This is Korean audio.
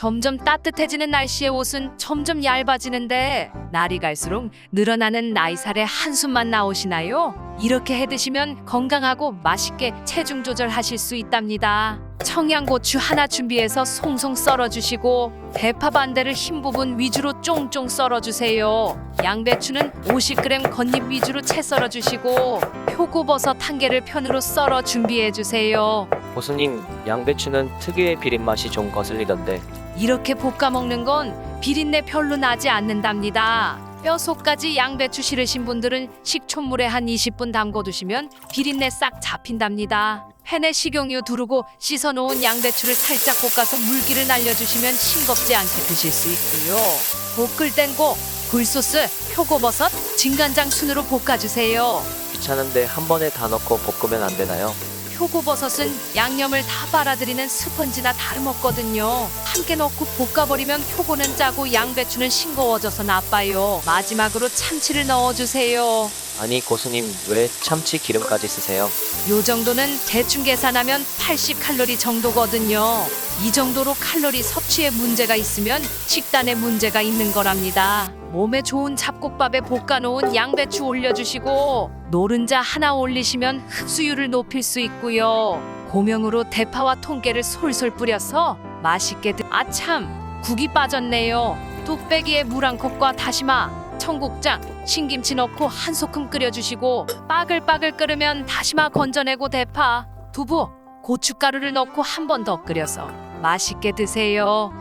점점 따뜻해지는 날씨에 옷은 점점 얇아지는데 날이 갈수록 늘어나는 나이살에 한숨만 나오시나요? 이렇게 해 드시면 건강하고 맛있게 체중 조절하실 수 있답니다. 청양고추 하나 준비해서 송송 썰어주시고 대파 반대를 흰 부분 위주로 쫑쫑 썰어주세요. 양배추는 50g 겉잎 위주로 채 썰어주시고 표고버섯 한 개를 편으로 썰어 준비해주세요. 고수님, 양배추는 특유의 비린 맛이 좀 거슬리던데 이렇게 볶아 먹는 건 비린내 별로 나지 않는답니다. 뼈속까지 양배추 싫으신 분들은 식초물에 한 20분 담궈 두시면 비린내 싹 잡힌답니다. 팬에 식용유 두르고 씻어 놓은 양배추를 살짝 볶아서 물기를 날려주시면 싱겁지 않게 드실 수 있고요. 볶을 땐 꼭 굴소스, 표고버섯, 진간장 순으로 볶아주세요. 귀찮은데 한 번에 다 넣고 볶으면 안 되나요? 표고버섯은 양념을 다 빨아들이는 스펀지나 다름없거든요. 함께 넣고 볶아버리면 표고는 짜고 양배추는 싱거워져서 나빠요. 마지막으로 참치를 넣어주세요. 아니 고수님 왜 참치 기름까지 쓰세요? 요 정도는 대충 계산하면 80칼로리 정도거든요. 이 정도로 칼로리 섭취에 문제가 있으면 식단에 문제가 있는 거랍니다. 몸에 좋은 잡곡밥에 볶아놓은 양배추 올려주시고 노른자 하나 올리시면 흡수율을 높일 수 있고요. 고명으로 대파와 통깨를 솔솔 뿌려서 맛있게 드... 아참 국이 빠졌네요. 뚝배기에 물 한 컵과 다시마, 청국장, 신김치 넣고 한 소끔 끓여주시고 빠글빠글 끓으면 다시마 건져내고 대파, 두부, 고춧가루를 넣고 한 번 더 끓여서 맛있게 드세요.